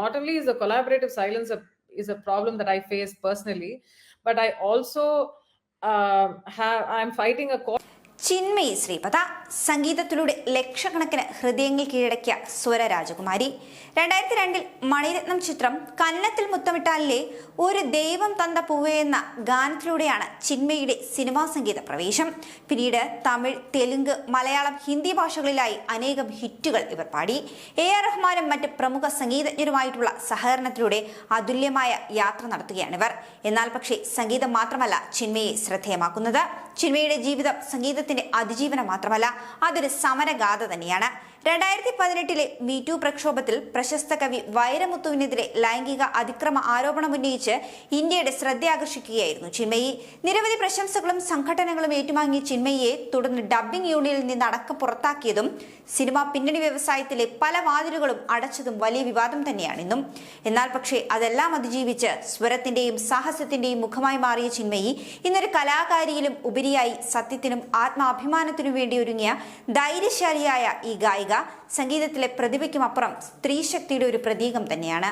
not only is the collaborative silence a, is a problem that I face personally, but I also uh, have I'm fighting a. Chinmayi Sripada സംഗീതത്തിലൂടെ ലക്ഷക്കണക്കിന് ഹൃദയങ്ങൾ കീഴടക്കിയ സ്വര രാജകുമാരി. രണ്ടായിരത്തി രണ്ടിൽ മണിരത്നം ചിത്രം കന്നത്തിൽ മുത്തമിട്ടാലിലെ ഒരു ദൈവം തന്ന പൂവേ എന്ന ഗാനത്തിലൂടെയാണ് ചിന്മയുടെ സിനിമാ സംഗീത പ്രവേശം. പിന്നീട് തമിഴ് തെലുങ്ക് മലയാളം ഹിന്ദി ഭാഷകളിലായി അനേകം ഹിറ്റുകൾ ഇവർ പാടി. എ ആർ റഹ്മാനും മറ്റ് പ്രമുഖ സംഗീതജ്ഞരുമായിട്ടുള്ള സഹകരണത്തിലൂടെ അതുല്യമായ യാത്ര നടത്തുകയാണിവർ എന്നാൽ പക്ഷേ സംഗീതം മാത്രമല്ല ചിന്മയെ ശ്രദ്ധേയമാക്കുന്നത്. ചിന്മയുടെ ജീവിതം സംഗീതത്തിന്റെ അതിജീവനം മാത്രമല്ല അതൊരു സമരഗാഥ തന്നെയാണ്. രണ്ടായിരത്തി പതിനെട്ടിലെ മീറ്റു പ്രക്ഷോഭത്തിൽ പ്രശസ്ത കവി വൈരമുത്തുവിനെതിരെ ലൈംഗിക അതിക്രമ ആരോപണം ഉന്നയിച്ച് ഇന്ത്യയുടെ ശ്രദ്ധ ആകർഷിക്കുകയായിരുന്നു ചിന്മയി. നിരവധി പ്രശംസകളും സംഘടനകളും ഏറ്റുവാങ്ങിയ ചിന്മയിയെ തുടർന്ന് ഡബ്ബിംഗ് യൂണിയനിൽ നിന്ന് അടക്കം പുറത്താക്കിയതും സിനിമാ പിന്നണി വ്യവസായത്തിലെ പല വാതിലുകളും അടച്ചതും വലിയ വിവാദം തന്നെയാണ് ഇന്നും. എന്നാൽ പക്ഷേ അതെല്ലാം അതിജീവിച്ച് സ്വരത്തിന്റെയും സാഹസത്തിന്റെയും മുഖമായി മാറിയ ചിന്മയി ഇന്നൊരു കലാകാരിയിലും ഉപരിയായി സത്യത്തിനും ആത്മാഭിമാനത്തിനും വേണ്ടി ഒരുങ്ങിയ ധൈര്യശാലിയായ ഈ ഗായിക സംഗീതത്തിലെ പ്രതിഭയ്ക്കുമപ്പുറം സ്ത്രീശക്തിയുടെ ഒരു പ്രതീകം തന്നെയാണ്.